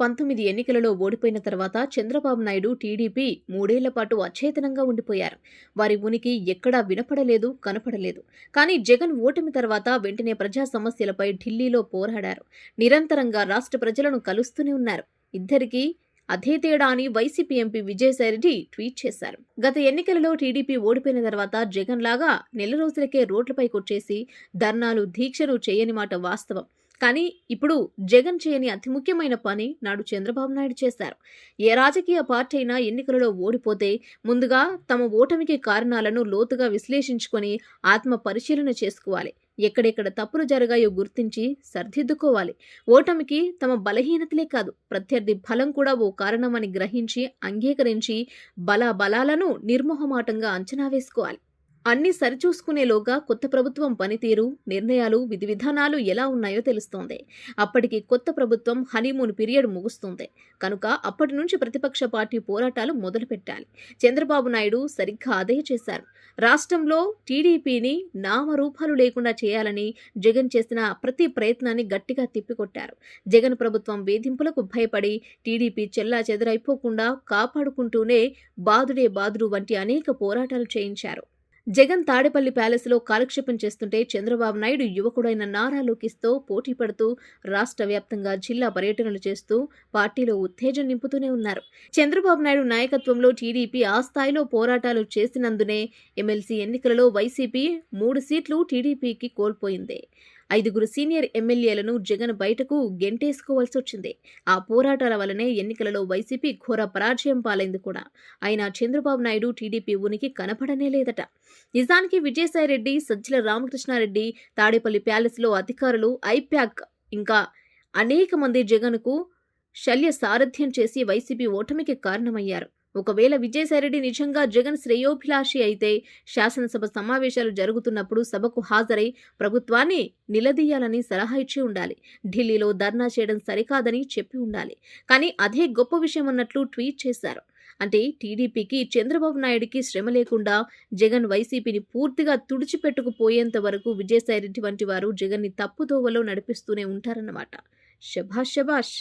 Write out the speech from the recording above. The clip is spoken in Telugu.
పంతొమ్మిది ఎన్నికలలో ఓడిపోయిన తర్వాత చంద్రబాబు నాయుడు టీడీపీ మూడేళ్ళ పాటు అచేతనంగా ఉండిపోయారు. వారి ఉనికి ఎక్కడా వినపడలేదు కనపడలేదు. కానీ జగన్ ఓటమి తర్వాత వెంటనే ప్రజా సమస్యలపై ఢిల్లీలో పోరాడారు. నిరంతరంగా రాష్ట్ర ప్రజలను కలుస్తూనే ఉన్నారు. ఇద్దరికీ అదే తేడా అని వైసీపీ ఎంపీ విజయసాయిరెడ్డి ట్వీట్ చేశారు. గత ఎన్నికలలో టీడీపీ ఓడిపోయిన తర్వాత జగన్ లాగా నెల రోజులకే రోడ్లపైకి వచ్చేసి ధర్నాలు దీక్షలు చేయని మాట వాస్తవం. కానీ ఇప్పుడు జగన్ చేయని అతి ముఖ్యమైన పని నాడు చంద్రబాబు నాయుడు చేశారు. ఏ రాజకీయ పార్టీ అయినా ఎన్నికలలో ఓడిపోతే ముందుగా తమ ఓటమికి కారణాలను లోతుగా విశ్లేషించుకొని ఆత్మ పరిశీలన చేసుకోవాలి. ఎక్కడెక్కడ తప్పులు జరగాయో గుర్తించి సరిదిద్దుకోవాలి. ఓటమికి తమ బలహీనతలే కాదు ప్రత్యర్థి బలం కూడా ఓ కారణమని గ్రహించి అంగీకరించి బల బలాలను నిర్మోహమాటంగా అంచనా వేసుకోవాలి. అన్ని సరిచూసుకునేలోగా కొత్త ప్రభుత్వం పనితీరు నిర్ణయాలు విధి విధానాలు ఎలా ఉన్నాయో తెలుస్తోంది. అప్పటికి కొత్త ప్రభుత్వం హనీమూన్ పీరియడ్ ముగుస్తుంది. కనుక అప్పటి నుంచి ప్రతిపక్ష పార్టీ పోరాటాలు మొదలుపెట్టాలి. చంద్రబాబు నాయుడు సరిగ్గా అదే చేశారు. రాష్ట్రంలో టీడీపీని నామరూపాలు లేకుండా చేయాలని జగన్ చేసిన ప్రతి ప్రయత్నాన్ని గట్టిగా తిప్పికొట్టారు. జగన్ ప్రభుత్వం వేధింపులకు భయపడి టీడీపీ చెల్లా చెదరైపోకుండా కాపాడుకుంటూనే బాదుడే బాదుడు వంటి అనేక పోరాటాలు చేయించారు. జగన్ తాడేపల్లి ప్యాలెస్లో కాలక్షేపం చేస్తుంటే చంద్రబాబు నాయుడు యువకుడైన నారా లోకేష్తో పోటీ పడుతూ రాష్ట్ర వ్యాప్తంగా జిల్లా పర్యటనలు చేస్తూ పార్టీలో ఉత్తేజం నింపుతూనే ఉన్నారు. చంద్రబాబు నాయుడు నాయకత్వంలో టీడీపీ ఆ స్థాయిలో పోరాటాలు చేసినందునే ఎమ్మెల్సీ ఎన్నికలలో వైసీపీ మూడు సీట్లు టీడీపీకి కోల్పోయింది. ఐదుగురు సీనియర్ ఎమ్మెల్యేలను జగన్ బయటకు గెంటేసుకోవాల్సి వచ్చింది. ఆ పోరాటాల వల్లనే ఎన్నికలలో వైసీపీ ఘోర పరాజయం పాలైంది కూడా. అయినా చంద్రబాబు నాయుడు టీడీపీ ఉనికి కనపడనే లేదట. నిజానికి విజయసాయిరెడ్డి సజ్జల రామకృష్ణారెడ్డి తాడేపల్లి ప్యాలెస్లో అధికారులు ఐప్యాక్ ఇంకా అనేక మంది జగన్కు శల్య సారథ్యం చేసి వైసీపీ ఓటమికి కారణమయ్యారు. ఒకవేళ విజయసాయిరెడ్డి నిజంగా జగన్ శ్రేయోభిలాషి అయితే శాసనసభ సమావేశాలు జరుగుతున్నప్పుడు సభకు హాజరై ప్రభుత్వాన్ని నిలదీయాలని సలహా ఇచ్చి ఉండాలి. ఢిల్లీలో ధర్నా చేయడం సరికాదని చెప్పి ఉండాలి. కానీ అదే గొప్ప విషయం అన్నట్లు ట్వీట్ చేశారు. అంటే టీడీపీకి చంద్రబాబు నాయుడికి శ్రమ లేకుండా జగన్ వైసీపీని పూర్తిగా తుడిచిపెట్టుకుపోయేంత వరకు విజయసాయిరెడ్డి వంటి వారు జగన్ని తప్పుదోవలో నడిపిస్తూనే ఉంటారన్నమాట. శభాష్ శభాష్!